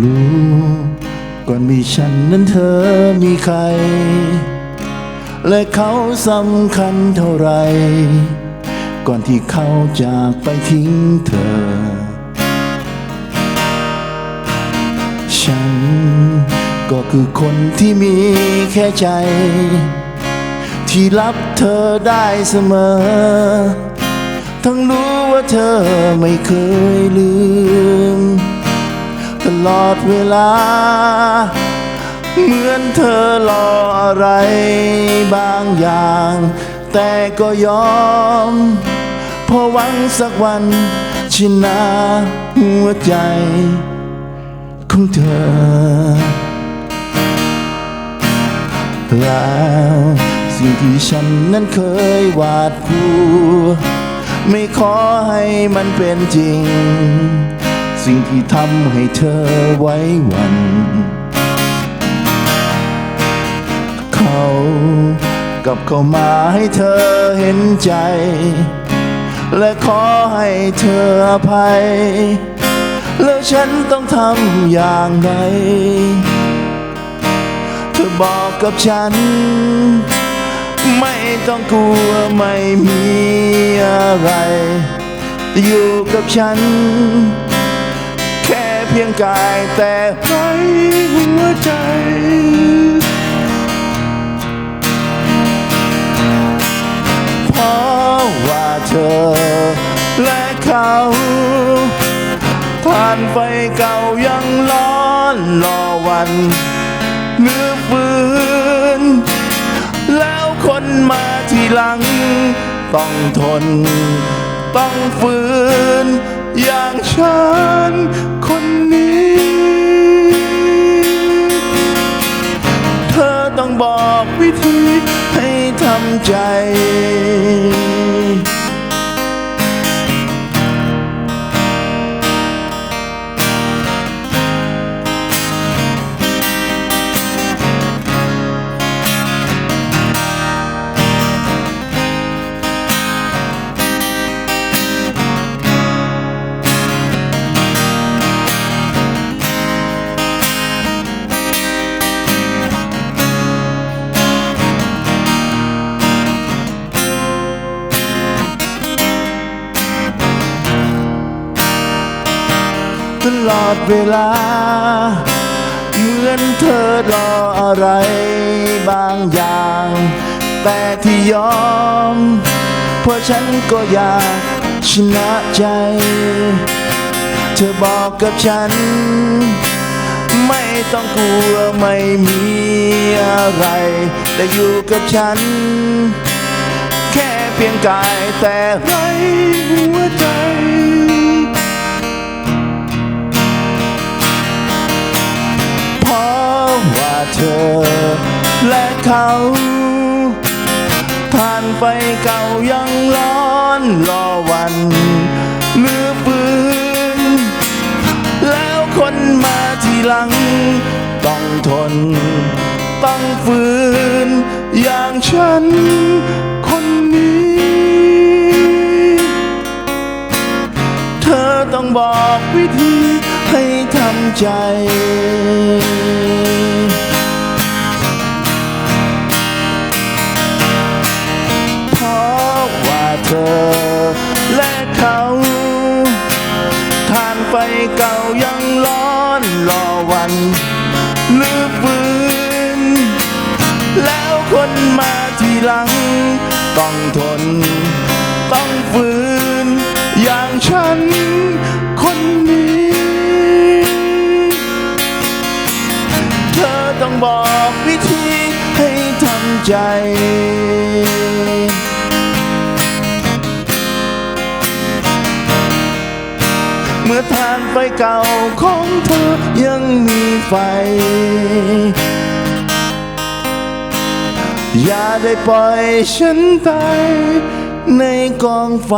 รู้ก่อนมีฉันนั้นเธอมีใคร และเขาสำคัญเท่าไร ก่อนที่เขาจากไปทิ้งเธอ ฉันก็คือคนที่มีแค่ใจ ที่รับเธอได้เสมอ ทั้งรู้ว่าเธอไม่เคยลืม ตลอดเวลา เหมือนเธอรออะไรบางอย่าง แต่ก็ยอม เพราะหวังสักวันชนะหัวใจของเธอ แล้วสิ่งที่ฉันนั้นเคยหวาดกลัวไม่ขอให้มันเป็นจริง สิ่งที่ทำให้เธอไว้วัน เขากับเข้ามาให้เธอเห็นใจ และขอให้เธออภัย แล้วฉันต้องทำอย่างไร เธอบอกกับฉัน ไม่ต้องกลัวไม่มีอะไรอยู่กับฉันเพียงกายแต่ไรหัวใจ เพราะว่าเธอและเขาผ่านไฟเก่ายังร้อนรอวันเลือฟืนแล้วคนมาทีหลัง ต้องทน ต้องฝืนอย่างฉันำ ลอดเวลา เหมือนเธอรออะไรบางอย่าง แต่ที่ยอม เพราะฉันก็อยากชนะใจ เธอบอกกับฉัน ไม่ต้องกลัวไม่มีอะไร แต่อยู่กับฉัน แค่เพียงกายแต่ไรหัวใจ เธอ และเขาผ่านไฟเก่ายังร้อนรอวันเลือปืนแล้วคนมาทีหลัง ต้องทน ต้องฝืน อย่างฉันคนนี้ เธอต้องบอกวิธีให้ทำใจ ทานไฟเก่ายังร้อนรอวันลือฟื้น แล้วคนมาทีหลัง ต้องทน ต้องฝืน อย่างฉันคนนี้ เธอต้องบอกวิธีให้ทำใจ เมื่อทานไฟเก่าของเธอยังมีไฟ อย่าได้ปล่อยฉันตายในกองไฟ